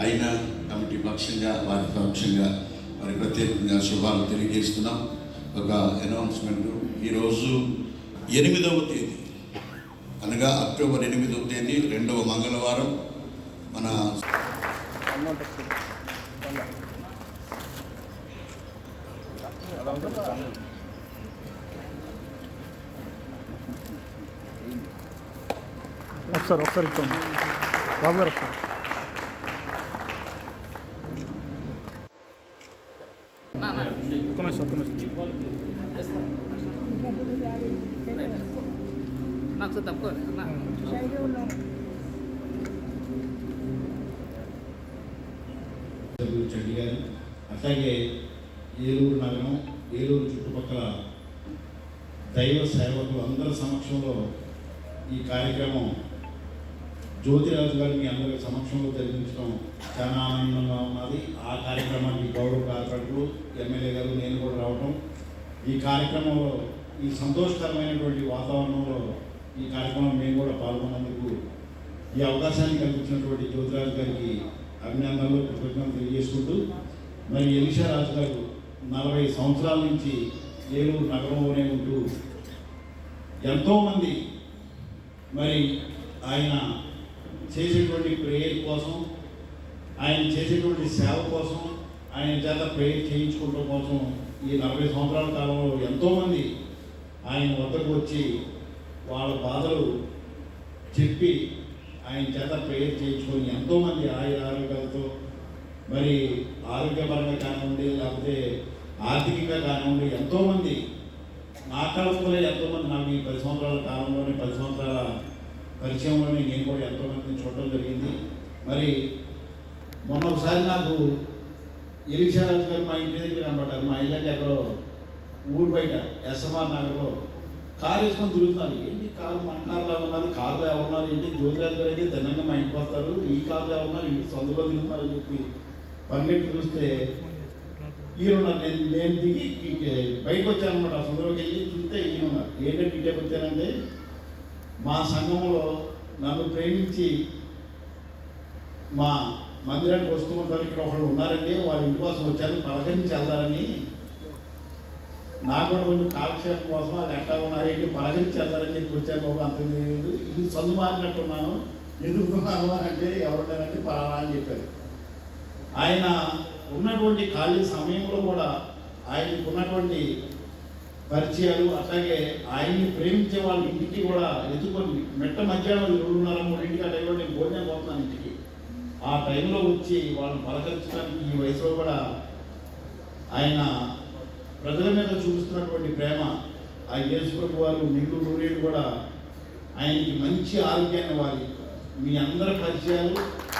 అయినా కమిటీ పక్షంగా వారి పక్షంగా వారి ప్రత్యేకంగా శుభాలు తెలియజేస్తున్నాం. ఒక అనౌన్స్మెంట్. ఈరోజు ఎనిమిదవ తేదీ. అనగా అక్టోబర్ ఎనిమిదవ తేదీ రెండవ మంగళవారం. మన ఒకసారి ఒకసారి బాబు గారు ఒకసారి ఒక్క నిమిషం ఒక్క నిమిషం నాకు తక్కువ అన్న చెడ్డి గారు అట్లాగే ఏలూరు నగరం ఏలూరు చుట్టుపక్కల దైవ సేవకులు అందరి సమక్షంలో ఈ కార్యక్రమం జ్యోతిరాజు గారు మీ అందరి సమక్షంలో జరిపించడం చాలా ఆనందంగా ఉన్నది. ఆ కార్యక్రమానికి గౌరవ కార్పొరేటర్లు ఎమ్మెల్యే గారు నేను కూడా రావటం. ఈ కార్యక్రమంలో ఈ సంతోషకరమైనటువంటి వాతావరణంలో ఈ కార్యక్రమం మేము కూడా పాల్గొన్నందుకు ఈ అవకాశాన్ని కల్పించినటువంటి జ్యోతిరాజు గారికి అభినందనలు కృతజ్ఞతలు తెలియజేసుకుంటూ మరి ఎలిషా రాజు గారు నలభై సంవత్సరాల నుంచి ఏలూరు నగరంలోనే ఉంటూ ఎంతోమంది మరి ఆయన చేసేటువంటి ప్రేయర్ కోసం ఆయన చేసేటువంటి సేవ కోసం ఆయన చేత ప్రేయర్ చేయించుకోవడం కోసం ఈ నలభై సంవత్సరాల కాలంలో ఎంతోమంది ఆయన వద్దకు వచ్చి వాళ్ళ బాధలు చెప్పి ఆయన చేత ప్రేయర్ చేయించుకొని ఎంతోమంది ఆయుర ఆరోగ్యాలతో మరి ఆరోగ్యపరంగా కానివ్వండి లేకపోతే ఆర్థికంగా కానివ్వండి ఎంతోమంది నా కాలంలో ఎంతోమంది నాకు ఈ పది సంవత్సరాల కాలంలోనే పది సంవత్సరాల పరిచయంలోనే నేను కూడా ఎంతోమందిని చూడటం జరిగింది. మరి మొన్న ఒకసారి నాకు ఎలిక్షారాజు గారు మా ఇంటి దగ్గర అనమాట మా ఇళ్ళకి ఎక్కడో ఊరు బయట ఎస్ఎంఆర్ నగర్లో కారు వేసుకొని తిరుగుతున్నారు. ఏంటి కారు మన కారులో ఉన్నారు? కారులో ఎవరున్నారు ఏంటి? జ్యోతిరాజు గారు అయితే ధనంగా మా ఇంటికి వస్తారు. ఈ కారులో ఎవరున్నారు ఇంటి సొంతలో తిరుగుతున్నారని చెప్పి పరిగెట్టి చూస్తే ఈయనున్నారు నేను నేను దిగి బయటకు వచ్చాను అనమాట సొంతలోకి వెళ్ళి చూస్తే ఈయన ఉన్నారు. ఏంటంటే ఇంటికి వచ్చానంటే మా సంఘంలో నన్ను ప్రేమించి మా మందిరానికి వస్తూ ఉంటారు. ఇక్కడ ఒకళ్ళు ఉన్నారండి. వాళ్ళ ఇంటి కోసం వచ్చారు. పలకరించి వెళ్తారని. నాకు కూడా కొంచెం కాలక్షేపం కోసం అది ఎట్లా ఉన్నారేంటి పలకరించి వెళ్తారని చెప్పి వచ్చాను ఒక అంత ఇది చదువు మారినట్టున్నాను ఎదుర్కొన్నాను అని అంటే ఎవరున్నారంటే పలానా అని చెప్పారు. ఆయన ఉన్నటువంటి ఖాళీ సమయంలో కూడా ఆయనకున్నటువంటి పరిచయాలు అట్లాగే ఆయన్ని ప్రేమించే వాళ్ళ ఇంటికి కూడా ఎదుర్కొని మెట్ట మధ్యాహ్నం రెండున్నర మూడింటికి ఆ టైంలో నేను భోజనం పోతున్నాను ఇంటికి. ఆ టైంలో వచ్చి వాళ్ళని పలకరించడానికి ఈ వయసులో కూడా ఆయన ప్రజల మీద చూపిస్తున్నటువంటి ప్రేమ ఆ యేసుప్రభు వారు నిండు నూరేళ్ళు కూడా ఆయనకి మంచి ఆరోగ్యాన్ని వారి మీ అందరి పరిచయాలు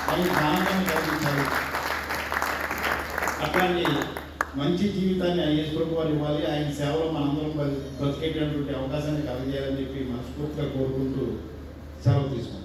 ఆయన ఆనందాన్ని కలిగించాలి అట్లాంటి మంచి జీవితాన్ని ఆ యేసుప్రభు వారు ఇవ్వాలి ఆయన సేవలో మనందరం అవకాశాన్ని కలగజేయాలని చెప్పి మనస్ఫూర్తిగా కోరుకుంటూ సెలవు తీసుకుంటాం